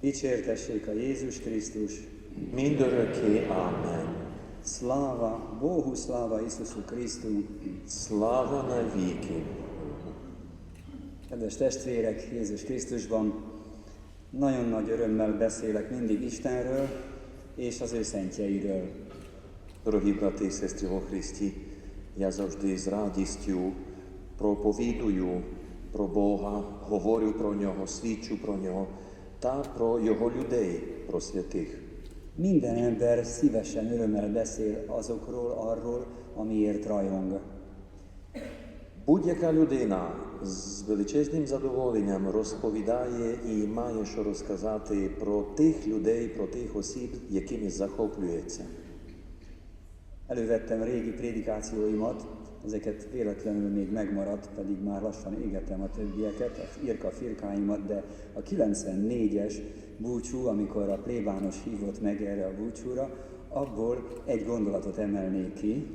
Dicsértessék a Jézus Krisztus, Mindörökké. Amen. szláva, Bohu szláva Isusu Krisztu. Слава навіки. Kedves testvérek, Jézus Krisztusban, nagyon nagy örömmel beszélek mindig Istenről és az ő szentjeiről. Дорогі брати і сестри во Христі, я завжди з радістю проповідую про Бога, говорю про нього, свідчу про нього та про його людей, про святих. Minden ember szívesen örömmel beszél azokról, arról, amiért rajong. Будь-яка людина з величезним задоволенням розповідає і має що розказати про тих людей, про тих осіб, якими захоплюється. Elővettem régi prédikációimat, ezeket véletlenül még megmaradt, pedig már lassan égetem a többieket, a irka firkáimat, de a 94-es búcsú, amikor a plébános hívott meg erre a búcsúra, abból egy gondolatot emelnék ki,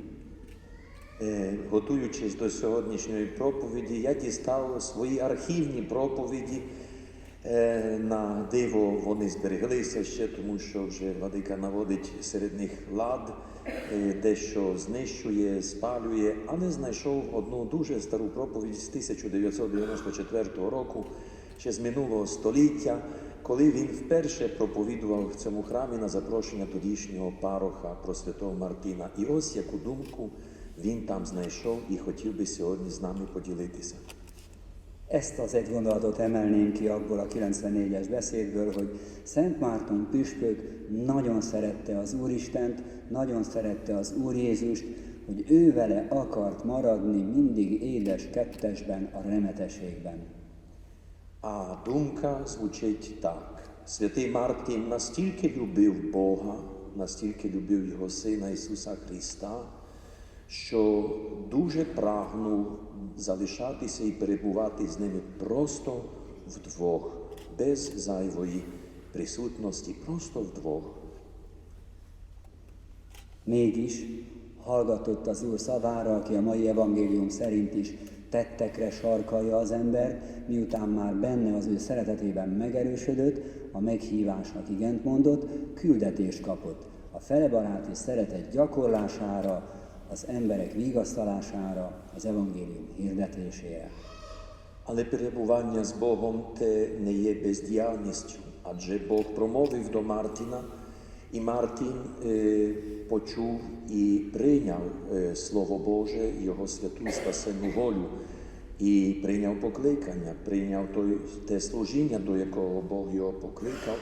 Е, Готуючись до сьогоднішньої проповіді, я дістав свої архівні проповіді. Е, На диво вони збереглися ще, тому що вже владика наводить серед них лад, е, Дещо знищує, спалює, але знайшов одну дуже стару проповідь з 1994 року, ще з минулого століття, коли він вперше проповідував в цьому храмі на запрошення тодішнього пароха про святого Мартина. І ось яку думку він там знайшов і хотів би сьогодні з nami поділитися. Ezt az egy gondolatot emelném ki abból a 94-es beszédből, hogy Szent Márton püspök nagyon szerette az Úristent, nagyon szerette az Úr Jézust, hogy ő vele akart maradni mindig édes kettesben, a remetességben. А думка звучить так: Святий Мартін настільки любив Бога, настільки любив Його Сина Ісуса Христа, що дуже прагнув залишатися і перебувати з ними просто вдвох, без зайвої присутності, просто вдвох. Mégis hallgatott az Úr szavára, aki a mai evangélium szerint is tettekre sarkalja az embert, miután már benne az ő szeretetében megerősödött, a meghívásnak igent mondott, küldetést kapott. A felebaráti szeretet gyakorlására, Але перебування з Богом те не є бездіяльністю, адже Бог промовив до Мартіна, і Мартін е, почув і прийняв е, Слово Боже, Його святу спасенну волю, і прийняв покликання, прийняв той, те служіння, до якого Бог його покликав,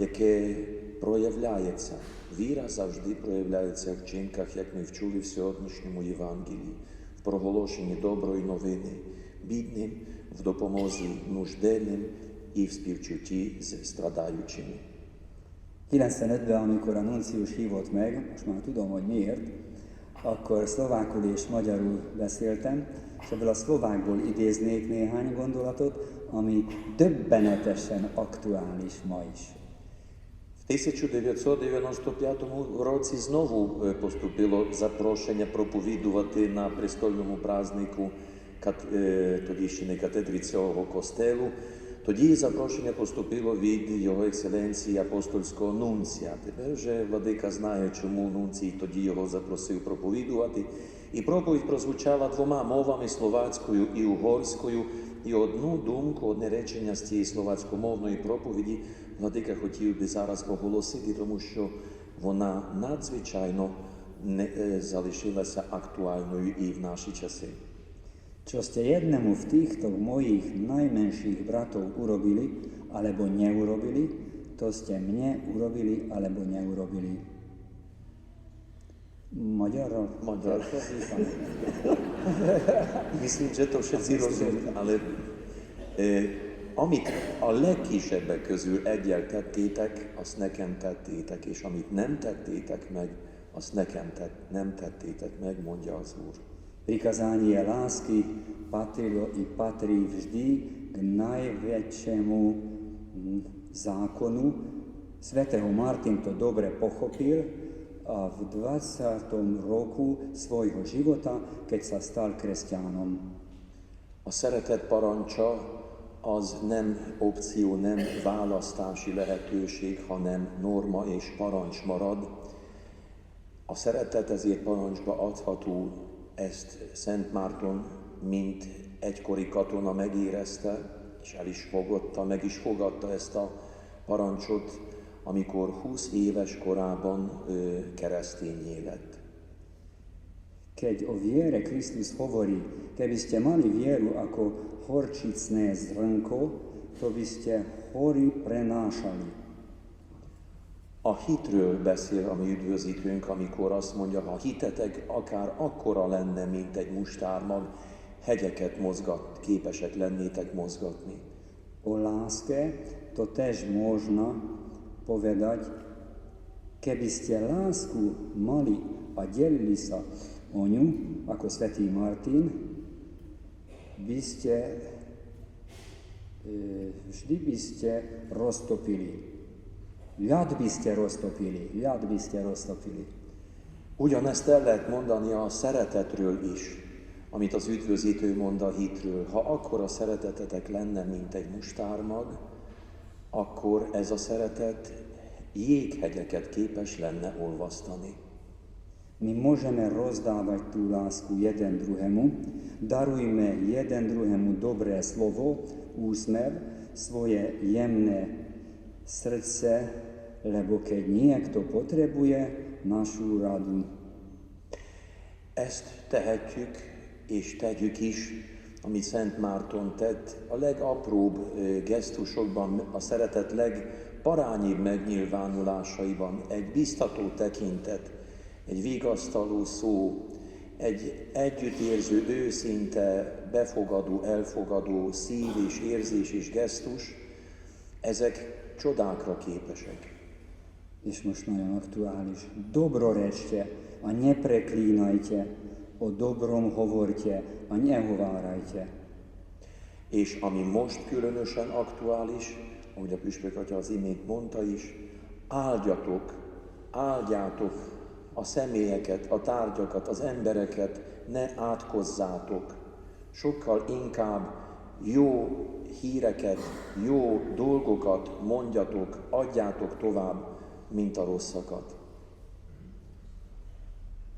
яке проявляється. Віра завжди проявляється в вчинках, як ми вчули в сьогоднішньому Євангелії, в проголошенні доброї новини, бідним, в допомозі нужденним і в співчутті з страдаючими. 95-ben, amikor a nuncius hívott meg, most már tudom, hogy miért, akkor szlovákul és magyarul beszéltem, és ebből a szlovákból idéznék néhány gondolatot, ami döbbenetesen aktuális ma is. В 1995 році знову е, поступило запрошення проповідувати на престольному празднику кат- е, тодішньої катедрі цього костелу. Тоді запрошення поступило від його екселенції апостольського нунція. Тепер вже владика знає, чому нунцій тоді його запросив проповідувати. І проповідь прозвучала двома мовами словацькою і угорською. І одну думку, одне речення з цієї словацькомовної проповіді владика хотів би зараз оголосити, тому що вона надзвичайно не, е, залишилася актуальною і в наші часи. Čo ste jednému v týchto mojich najmenších bratov urobili, alebo neurobili, to ste mne urobili, alebo neurobili. Magyarra? Magyar. Fordítom. Myslím, že to všetci rozumí, ale e, amit a legkisebbek közül egyel tettétek, azt nekem tettétek, és amit nem tettétek meg, azt nekem tett, nem tettétek meg, mondja az Úr. Prikazanie lásky patrilo i patrí vždy k najväčšiemu zákonu. Svetého Martin to dobre pochopil a v 20. roku svojho života, keď sa stal kresťanom. A szeretet parancsa az nem opció, nem választási lehetőség, hanem norma és parancs marad. A szeretet ezért parancsba adható, ezt Szent Márton, mint egykori katona megérezte, és el is fogadta, meg is fogadta ezt a parancsot, amikor 20 éves korában ö, keresztényé lett. Keď o viere Kristus hovorí, keby ste mali vieru ako horčicné zrnko, to by ste hory prenášali. A hitről beszél a mi üdvözítőnk, amikor azt mondja, ha hitetek akár akkora lenne, mint egy mustármag, hegyeket mozgat, képesek lennétek mozgatni. O láske to tež možno povedať, keby ste lásku mali a delili sa o ňu, ako svätý Martin, by ste vždy by ste roztopili. Ľad by ste roztopili, ľad by ste roztopili. Ugyanezt el lehet mondani a szeretetről is, amit az üdvözítő mond a hitről. Ha akkora szeretetetek lenne, mint egy mustármag, akkor ez a szeretet jéghegyeket képes lenne olvasztani. My môžeme rozdávať tú lásku jeden druhému, darujme jeden druhému dobré slovo, úsmev, svoje jemné srdce, lebo keď niekto potrebuje našu radu. Ezt tehetjük és tegyük is, amit Szent Márton tett, a legapróbb gesztusokban, a szeretet legparányibb megnyilvánulásaiban, egy biztató tekintet, egy vigasztaló szó, egy együttérző, őszinte, befogadó, elfogadó szív és érzés és gesztus, ezek csodákra képesek. És most nagyon aktuális. Dobrorečte a nepreklínajte, o dobrom hovorte a nehovárajte. És ami most különösen aktuális, ahogy a Püspök Atya az imént mondta is, áldjatok, áldjátok a személyeket, a tárgyakat, az embereket, ne átkozzátok. Sokkal inkább jó híreket, jó dolgokat mondjatok, adjátok tovább, mint a rosszakat.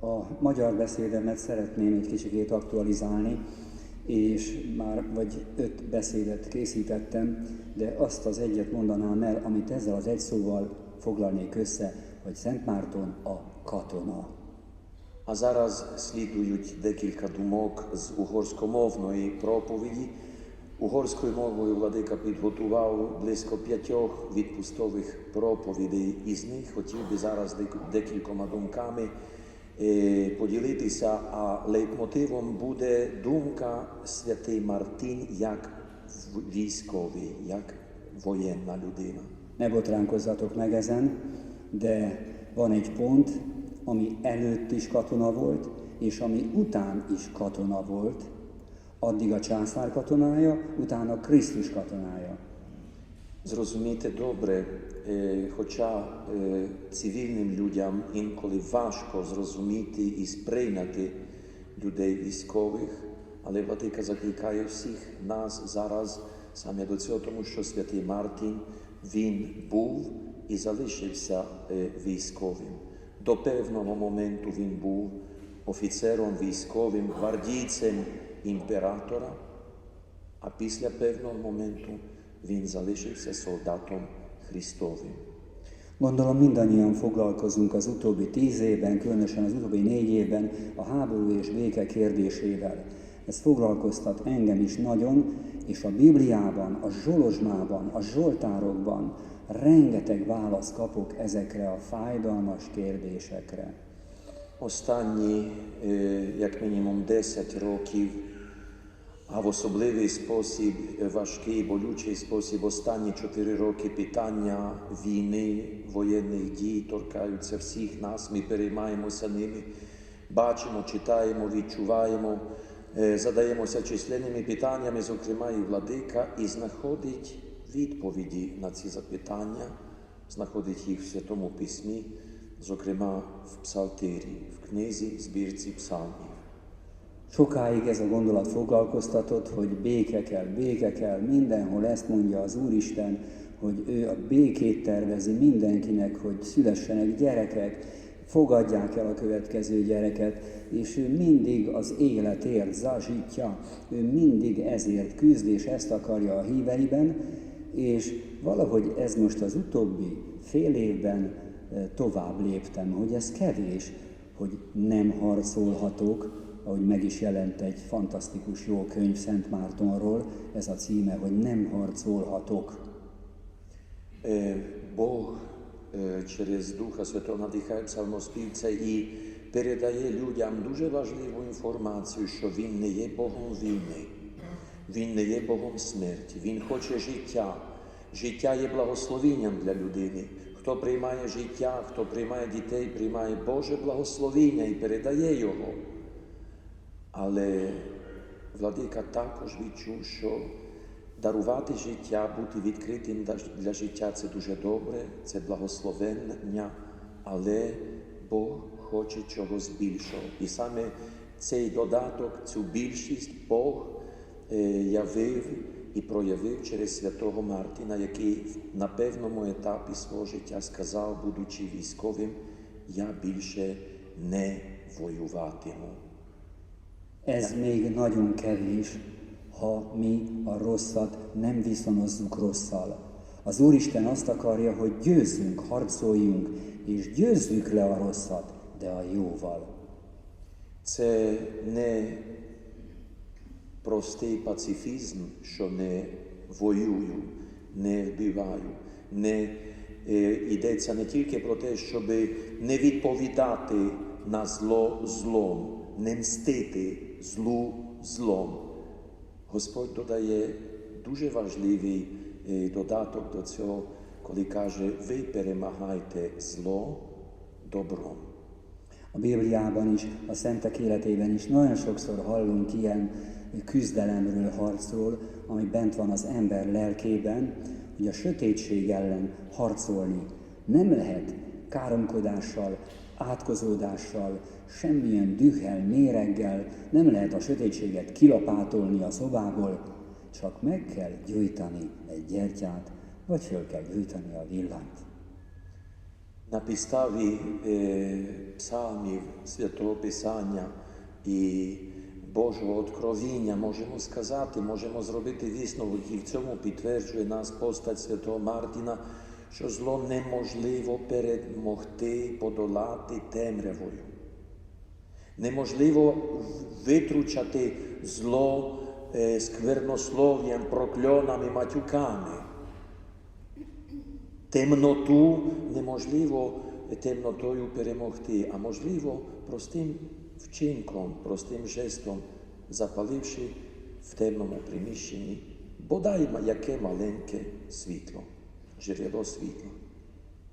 A magyar beszédemet szeretném egy kicsikét aktualizálni, és már vagy öt beszédet készítettem, de azt az egyet mondanám el, amit ezzel az egy szóval foglalnék össze, hogy Szent Márton a katona. A зараз слідують декілька думок з угорськомовної проповіді. Угорською мовою владика підготував близько п'ятьох відпустових проповідей. Із них хотів би зараз декількома думками е, поділитися, а лейтмотивом буде думка святий Мартин як військовий, як воєнна людина. Ne botránkozzatok meg ezen, de van egy ami előtt is katona volt, és ami után is katona volt, addig a császár katonája, utána Krisztus katonája. Зрозумійте добре, е, хоча е, цивільним людям інколи важко зрозуміти і сприйняти людей військових, але Владика закликає всіх нас зараз саме до цього, тому що святий Мартін він був і залишився е, військовим. До певного моменту він був офіцером військовим, гвардійцем імператора. А після певного моменту він залишився солдатом Христовим. Gondolom mindannyian foglalkozunk az utóbbi tíz évben, különösen az utóbbi négy évben a háború és béke kérdésével. Ez foglalkoztat engem is nagyon, és a Bibliában, a Zsolozsmában, a Zsoltárokban rengeteg választ kapok ezekre a fájdalmas kérdésekre. Останні, як мінімум 10 років, а в особливий спосіб, важкий, болючий спосіб, останні 4 роки питання війни, воєнних дій торкаються всіх нас, ми переймаємося ними, бачимо, читаємо, відчуваємо, задаємося численними питаннями, зокрема і владика, і знаходить відповіді на ці запитання, знаходить їх в Святому Письмі, зокрема в Псалтирі, в книзі збірці псалмів. Sokáig ez a gondolat foglalkoztatott, hogy béke kell, béke kell, mindenhol ezt mondja az Úristen, hogy ő a békét tervezi mindenkinek, hogy szülessenek gyerekek, fogadják el a következő gyereket, és ő mindig az életért zazsítja, ő mindig ezért küzd, és ezt akarja a híveiben, és valahogy ez most az utóbbi fél évben eh, tovább léptem, hogy ez kevés, hogy nem harcolhatok, ahogy meg is jelent egy fantasztikus jó könyv Szent Mártonról, ez a címe, hogy nem harcolhatok. Е, Бог е, через Духа Святого надихає псалмоспівця і передає людям дуже важливу інформацію, що Він не є Богом війни, Він не є Богом смерті, Він хоче життя. Життя є благословенням для людини. Хто приймає життя, хто приймає дітей, приймає Боже благословення і передає його. Але владика також відчув, що дарувати життя, бути відкритим для- життя це дуже добре, це благословення, але Бог хоче чогось більшого. І саме цей додаток, цю більшість Бог явив і проявив через святого Мартіна, який на певному етапі свого життя сказав, будучи військовим, я більше не воюватиму. Ez még nagyon kevés, ha mi a rosszat nem viszonozzuk rosszal. Az Úristen azt akarja, hogy győzzünk, harcoljunk, és győzzük le a rosszat, de a jóval. Це не простий пацифізм, що не воюю, не вбиваю. Не, е, йдеться не тільки про те, щоб не відповідати на зло злом, не мстити злу злом. Господь додає дуже важливий е, dodаток до цього, коли каже, ви перемагайте зло добром. A Bibliában is, a szentek életében is nagyon sokszor hallunk ilyen küzdelemről harcol, ami bent van az ember lelkében, hogy a sötétség ellen harcolni nem lehet káromkodással, átkozódással, semmilyen dühel, méreggel, nem lehet a sötétséget kilapátolni a szobából, csak meg kell gyújtani egy gyertyát, vagy föl kell gyújtani a villanyt. Na pistavi eh, psalmi Svjetog Pisanja i Божого откровіння можемо сказати, можемо зробити висновок, і в цьому підтверджує нас постать Святого Мартіна, що зло неможливо перемогти, подолати темрявою. Неможливо витручати зло е, сквернослов'ям, прокльонами, матюками. Темноту неможливо темнотою перемогти, а можливо простим вчинком, простим жестом, запаливши в темному приміщенні, бодай ма- яке маленьке світло, джерело світла.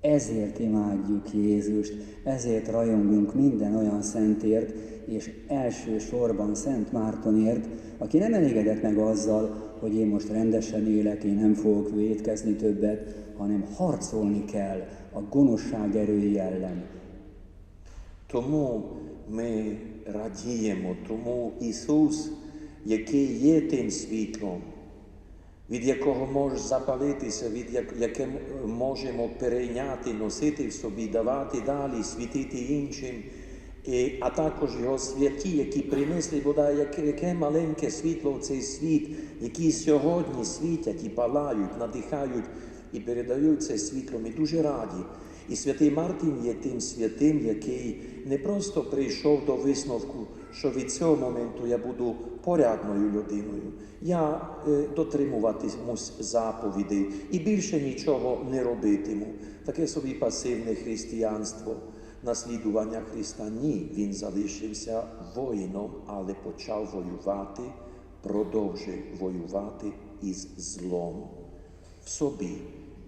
Ezért imádjuk Jézust, ezért rajongunk minden olyan szentért, és elsősorban Szent Mártonért, aki nem elégedett meg azzal, hogy én most rendesen élek, én nem fogok vétkezni többet, hanem harcolni kell a gonoszság erői ellen. Тому Ми радіємо, тому Ісус, який є тим світлом, від якого може запалитися, від як- яке можемо перейняти, носити в собі, давати далі, світити іншим, і, а також його святі, які принесли бодай яке, яке маленьке світло в цей світ, які сьогодні світять і палають, надихають і передають це світло. Ми дуже раді. І святий Мартин є тим святим, який не просто прийшов до висновку, що від цього моменту я буду порядною людиною. Я е, дотримуватимусь заповідей і більше нічого не робитиму. Таке собі пасивне християнство, наслідування Христа. Ні, він залишився воїном, але почав воювати, продовжує воювати із злом в собі,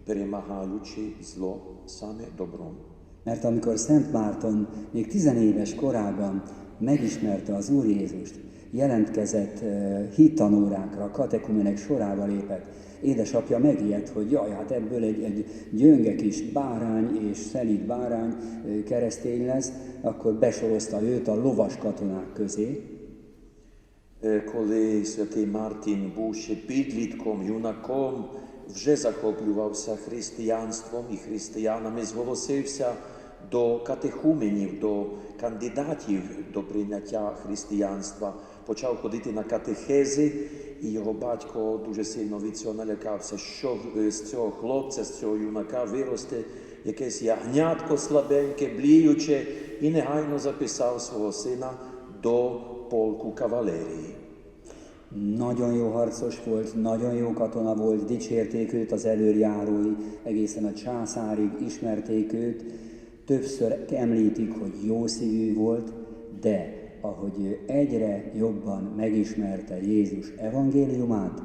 перемагаючи зло same добром. Mert amikor Szent Márton még tizenéves korában megismerte az Úr Jézust, jelentkezett eh, hittanórákra, katekumenek sorába lépett, édesapja megijedt, hogy jaj, hát ebből egy, egy gyönge kis bárány és szelíd bárány eh, keresztény lesz, akkor besorozta őt a lovas katonák közé, е, коли святий Мартін був ще підлітком, юнаком, вже захоплювався християнством і християнами, зголосився до катехуменів, до кандидатів до прийняття християнства, почав ходити на катехези, і його батько дуже сильно від цього налякався, що е, з цього хлопця, з цього юнака виросте якесь ягнятко слабеньке, бліюче, і негайно записав свого сина до полку кавалерії. Nagyon jó harcos volt, nagyon jó katona volt, dicsérték őt az előjárói, egészen a császárig ismerték őt. Többször említik, hogy jó szívű volt, de ahogy ő egyre jobban megismerte Jézus evangéliumát,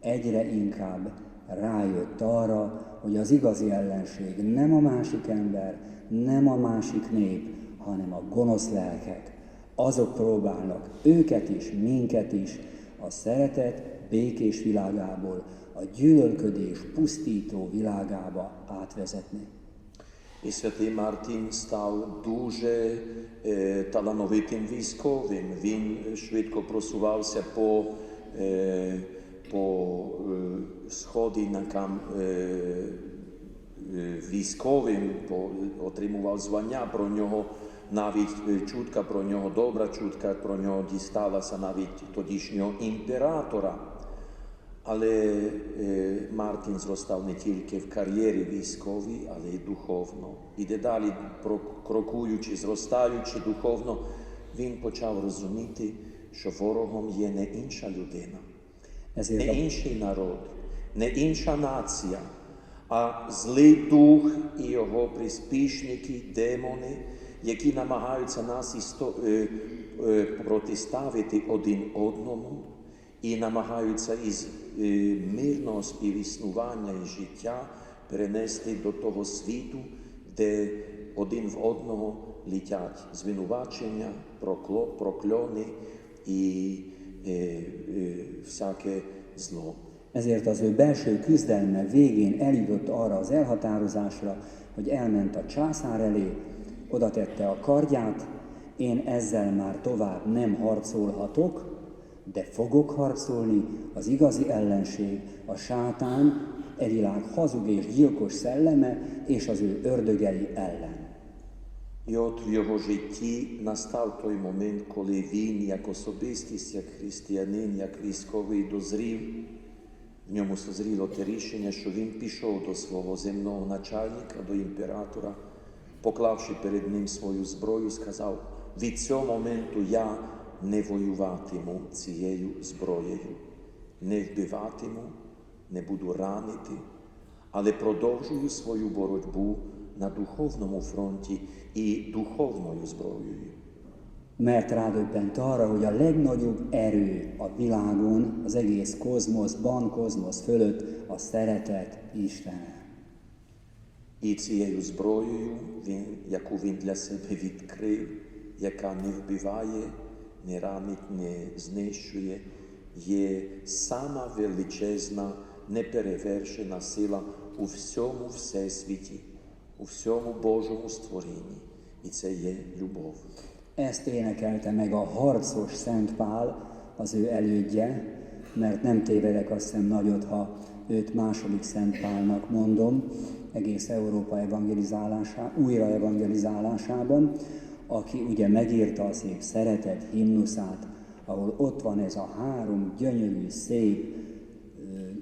egyre inkább rájött arra, hogy az igazi ellenség nem a másik ember, nem a másik nép, hanem a gonosz lelkek. Azok próbálnak őket is, minket is a szeretet békés világából a gyűlölködés pusztító világába átvezetni. І святий Мартін став дуже е, талановитим військовим. Він швидко просувався по, е, по е, сходинкам е, е, військовим, по, отримував звання про нього. Навіть е, чутка про нього, добра чутка про нього дісталася навіть тодішнього імператора. Але е, Мартін зростав не тільки в кар'єрі військовій, але й духовно. І дедалі, крокуючи, зростаючи духовно, він почав розуміти, що ворогом є не інша людина, не інший народ, не інша нація, а злий дух і його приспішники, демони, які намагаються нас істо, е, е, протиставити один одному і намагаються із е, мирного співіснування і життя перенести до того світу, де один в одного літять звинувачення, прокльони і всяке зло. ezért az ő belső küzdelme végén eljutott arra az elhatározásra, hogy elment a császár elé, oda tette a kardját, én ezzel már tovább nem harcolhatok, de fogok harcolni az igazi ellenség, a sátán, e világ hazug és gyilkos szelleme és az ő ördögei ellen. І от в його житті настав той момент, коли він, як особистість, як християнин, як військовий дозрів, в ньому созріло те рішення, що він пішов до свого земного начальника, до імператора, поклавши перед ним свою зброю, сказав: від цього моменту я не воюватиму цією зброєю, не вбиватиму, не буду ранити, але продовжую свою боротьбу на духовному фронті і духовною зброєю. Mert rádöbbent arra, hogy a legnagyobb erő a világon, az egész kozmoszban, kozmosz fölött a szeretet Istene. І цією зброєю, він, яку він для себе відкрив, яка не вбиває, не ранить, не знищує, є сама величезна, неперевершена сила у всьому всесвіті, у всьому Божому створінні. І це є любов. Ezt énekelte meg a harcos Szent Pál, az ő elődje, mert nem tévedek azt hiszem nagyot, ha őt második Szent Pálnak mondom, egész Európa evangelizálásá, újra evangelizálásában, aki ugye megírta a szép szeretet himnuszát, ahol ott van ez a három gyönyörű, szép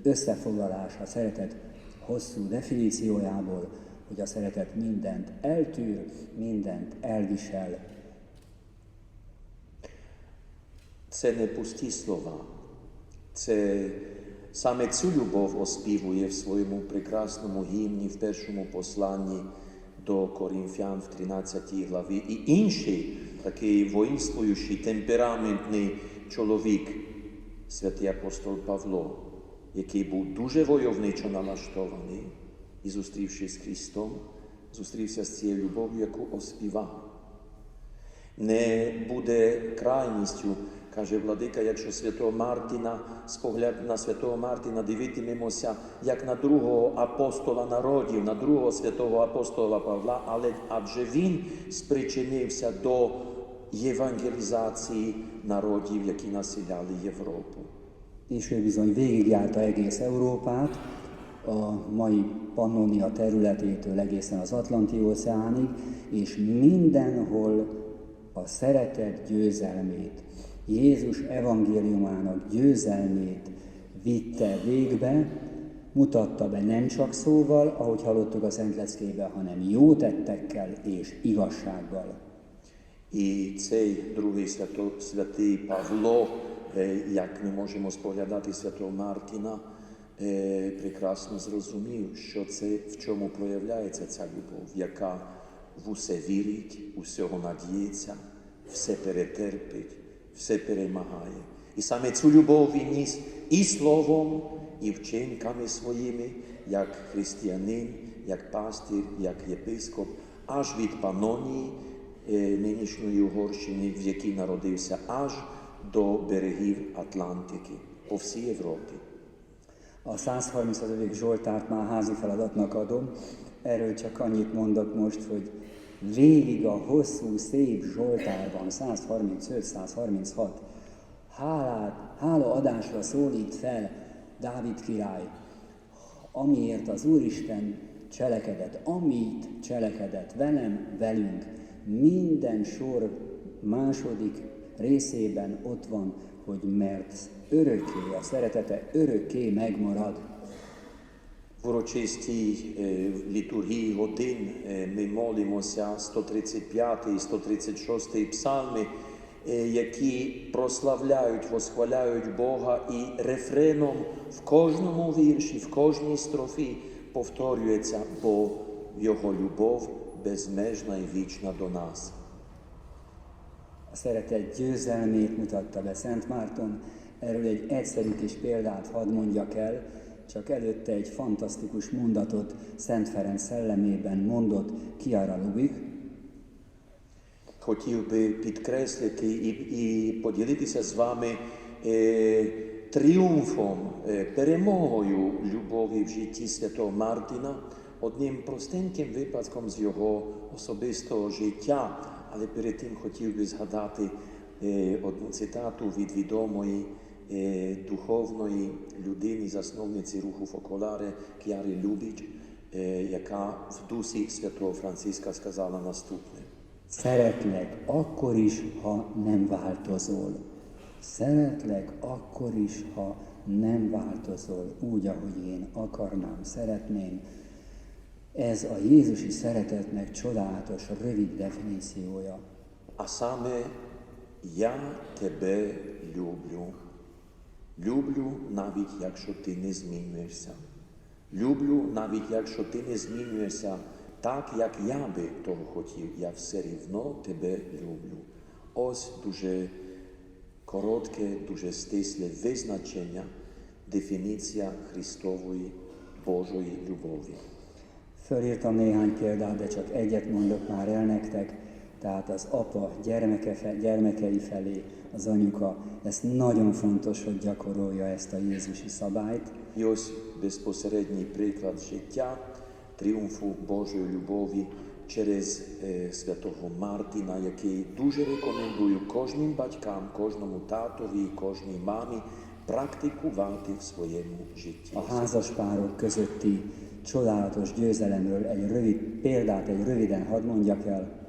ö, összefoglalás a szeretet hosszú definíciójából, hogy a szeretet mindent eltűr, mindent elvisel, Це не пусті слова, це саме цю любов оспівує в своєму прекрасному гімні, в першому посланні до Корінфян в 13 главі. І інший такий воїнствуючий, темпераментний чоловік, святий апостол Павло, який був дуже войовничо налаштований і зустрівшись з Христом, зустрівся з цією любов'ю, яку оспівав. Не буде крайністю, каже владика, якщо святого Мартіна, з погляду на святого Мартіна дивитимемося як на другого апостола народів, на другого святого апостола Павла, але адже він спричинився до євангелізації народів, які населяли Європу. És ő bizony végigjárta egész Európát, a mai Pannonia területétől egészen az Atlanti óceánig, és mindenhol a szeretet győzelmét, Jézus evangéliumának győzelmét vitte végbe, mutatta be nem csak szóval, ahogy hallottuk a Szent Leckében, hanem jó tettekkel és igazsággal. І цей другий свято, святий Павло, е, як ми можемо споглядати святого Мартіна, е, прекрасно зрозумів, що це в чому проявляється ця любов, яка в усе вірить, усього надіється, все перетерпить, все перемагає. І саме цю любов він ніс і словом, і вчинками своїми, як християнин, як пастир, як єпископ, аж від Панонії, е, нинішньої Угорщини, в якій народився, аж до берегів Атлантики по всій Європі. A 135. Zsoltárt már házi feladatnak adom, erről csak annyit mondok most, hogy végig a hosszú, szép Zsoltárban, 135-136, hálát, hálaadásra szólít fel Dávid király, amiért az Úristen cselekedett, amit cselekedett velem, velünk, minden sor második részében ott van, hogy mert örökké, a szeretete örökké megmarad. В урочистій е, літургії годин е, ми молимося 135 і 136 псалми, е, які прославляють, восхваляють Бога і рефреном в кожному вірші, в кожній строфі повторюється, бо Його любов безмежна і вічна до нас. Szeretet győzelmét mutatta be Szent Márton. Erről egy egyszerű kis példát hadd mondjak el, csak előtte egy fantasztikus mondatot Szent Ferenc szellemében mondott Kiara Lubik, Хотів би підкреслити і, і поділитися з вами е, тріумфом, е, перемогою любові в житті святого Мартіна, одним простеньким випадком з його особистого життя. Але перед тим хотів би згадати е, одну цитату від відомої духовної людини, засновниці руху Фоколаре Кіари Любіч, е, яка в дусі святого Франциска сказала наступне. Szeretlek akkor is, ha nem változol. Szeretlek akkor is, ha nem változol úgy, ahogy én akarnám, szeretném. Ez a Jézusi szeretetnek csodálatos, rövid definíciója. А саме я тебе люблю. Люблю навіть якщо ти не змінюєшся. Люблю навіть якщо ти не змінюєшся так, як я би того хотів. Я все рівно тебе люблю. Ось дуже коротке, дуже стисле визначення, дефініція Христової Божої любові. Fölírtam néhány példát, de csak egyet mondok már el nektek. Tehát az apa gyermeke fe, gyermekei felé, az anyuka, ezt nagyon fontos, hogy gyakorolja ezt a Jézusi szabályt. І ось безпосередній приклад життя, тріумфу Божої любові через е, святого Мартіна, який дуже рекомендую кожним батькам, кожному татові, кожній мамі практикувати в своєму житті. A házas párok közötti csodálatos győzelemről egy rövid példát, egy röviden hadd mondjak el.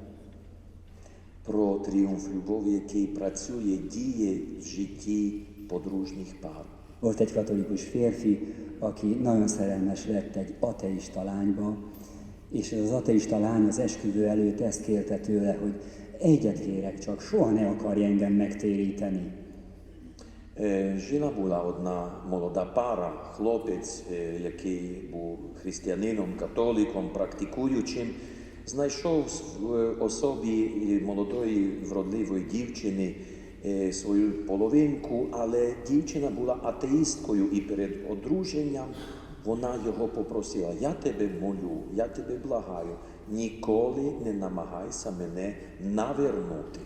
Про тріумф любові, який працює, діє в житті подружніх пар. Volt egy katolikus férfi, aki nagyon szerelmes lett egy ateista lányba, és ez az ateista lány az esküvő előtt ezt kérte tőle, hogy egyet kérek csak, soha ne akarj engem megtéríteni. Е, Жила була одна молода пара, хлопець, е, який був християнином, католиком, практикуючим, знайшов в особі молодої вродливої дівчини е, свою половинку, але дівчина була атеїсткою і перед одруженням вона його попросила: Я тебе молю, я тебе благаю, ніколи не намагайся мене навернути.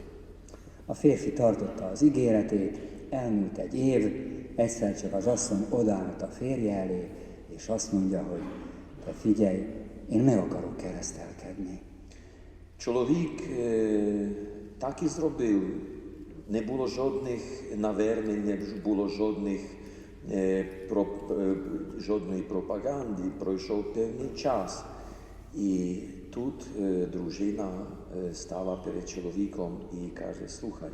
A férfi tartotta az ígéretét, elmúlt egy év, egyszer csak az asszony odaállt a férje elé, és azt mondja, hogy te figyelj, én meg akarok keresztelkedni. Чоловік так і зробив. Не було жодних навернень, не було жодних, про, е, жодної пропаганди. Пройшов певний час. І тут дружина стала перед чоловіком і каже: Слухай,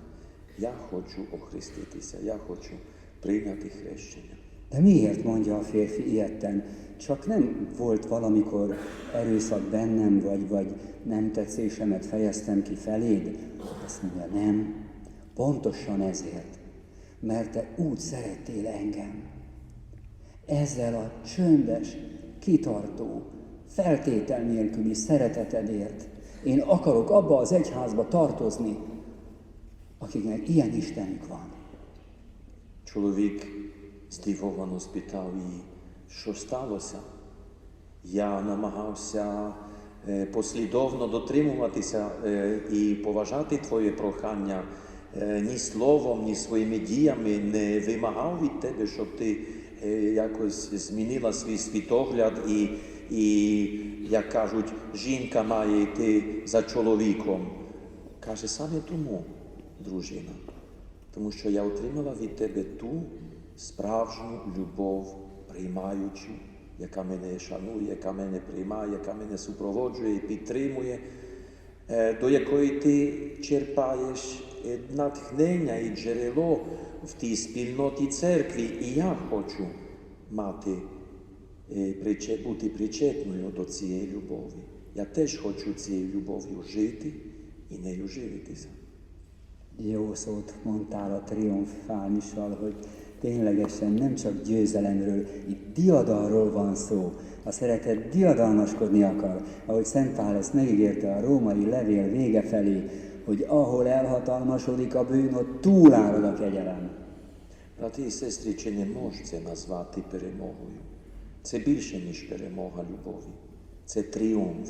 я хочу охреститися, я хочу прийняти хрещення. De miért mondja a férfi ilyetten? Csak nem volt valamikor erőszak bennem, vagy, vagy nem tetszésemet fejeztem ki feléd? Azt mondja, nem. Pontosan ezért, mert te úgy szerettél engem. Ezzel a csöndes, kitartó, feltétel nélküli szeretetedért. Én akarok abba az egyházba tartozni, akiknek ilyen Istenük van. Človek здивовано спитав її, що сталося. Я намагався е, послідовно дотримуватися е, і поважати Твоє прохання. Е, Ні словом, ні своїми діями не вимагав від тебе, щоб ти якось змінила свій світогляд і, і, як кажуть, жінка має йти за чоловіком. Каже, саме тому, дружина, тому що я отримала від тебе ту справжню любов, приймаючу, яка мене шанує, яка мене приймає, яка мене супроводжує і підтримує, е, до якої ти черпаєш натхнення і джерело в тій спільноті церкві. І я хочу мати, е, бути причетною до цієї любові. Я теж хочу цією любов'ю жити і нею живитися. Jó szót mondtál a triumfálmissal, hogy ténylegesen nem csak győzelemről, itt diadalról van szó. A szeretet diadalmaskodni akar, ahogy Szent Pál ezt megígérte a római levél vége felé, hogy ahol elhatalmasodik a bűn, ott túlárad a kegyelem. Брати і сестри, чи не може це назвати перемогою? Це більше, ніж перемога любові. Це тріумф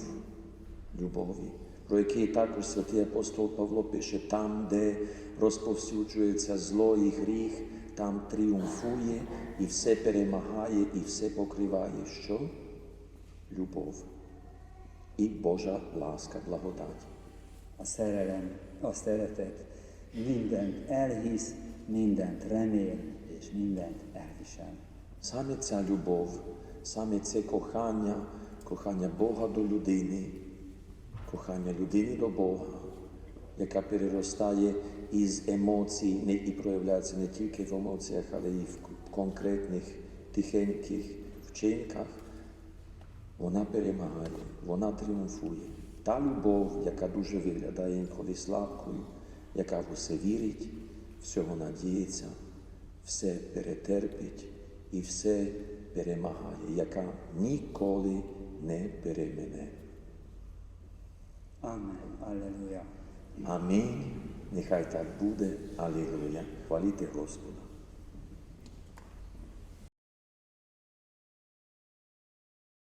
любові, про який також святий апостол Павло пише, там, де розповсюджується зло і гріх, там тріумфує і все перемагає, і все покриває. Що? Любов і Божа ласка, благодать. A szerelem, a szeretet mindent elhisz, mindent remél, és mindent elvisel. Саме ця любов, саме це кохання, кохання Бога до людини, кохання людини до Бога, яка переростає із емоцій не, і проявляється не тільки в емоціях, але і в конкретних тихеньких вчинках, вона перемагає, вона тріумфує. Та любов, яка дуже виглядає інколи слабкою, яка в усе вірить, всього надіється, все перетерпить і все перемагає, яка ніколи не перемене. Amen. Alleluja. Амінь. Нехай так буде. Алілуя. Хваліте Господа.